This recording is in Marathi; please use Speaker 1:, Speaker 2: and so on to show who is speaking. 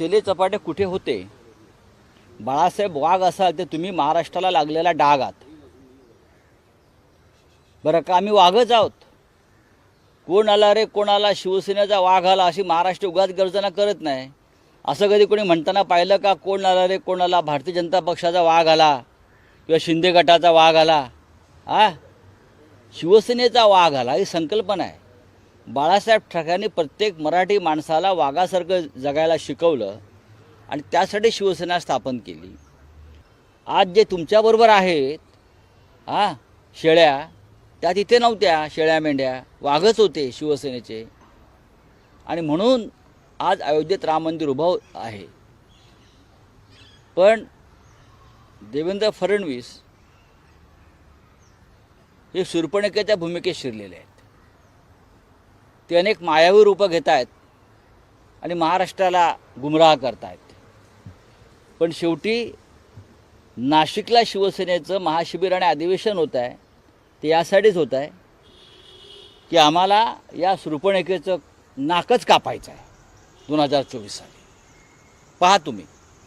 Speaker 1: चेले चपाटे कुठे होते? बाळासाहेब वाघ असाल तर तुम्ही महाराष्ट्राला लागलेला डाग आहात. बरं का? आम्ही वाघच आहोत. कोण आला रे कोणाला शिवसेनेचा वाघ आला अशी महाराष्ट्र उगाच गर्जना करत नाही. असं कधी कोणी म्हणताना पाहिलं का? कोण आला रे कोणाला भारतीय जनता पक्षाचा वाघ आला किंवा शिंदे गटाचा वाघ आला? आ? शिवसेनेचा वाघ आला ही संकल्पना आहे. बाळासाहेब ठाकरेंनी प्रत्येक मराठी माणसाला वाघासारखं जगायला शिकवलं आणि त्यासाठी शिवसेना स्थापन केली. आज जे तुमच्याबरोबर आहेत हा शेळ्या त्या तिथे नव्हत्या शेळ्या मेंढ्या वाघच होते शिवसेनेचे. आणि म्हणून आज अयोध्येत राम मंदिर उभं आहे. पण देवेंद्र फडणवीस हे शूर्पणखेच्या भूमिकेत शिरलेले आहेत. ते अनेक मायावी रूपं घेत आहेत आणि महाराष्ट्राला गुमराह करतायत. पण शेवटी नाशिकला शिवसेनेचं महाशिबिर आणि अधिवेशन होत आहे ते यासाठीच होत आहे की आम्हाला या शूर्पणखेचं नाकच कापायचं आहे दोन हजार चोवीस साली. पहा तुम्ही.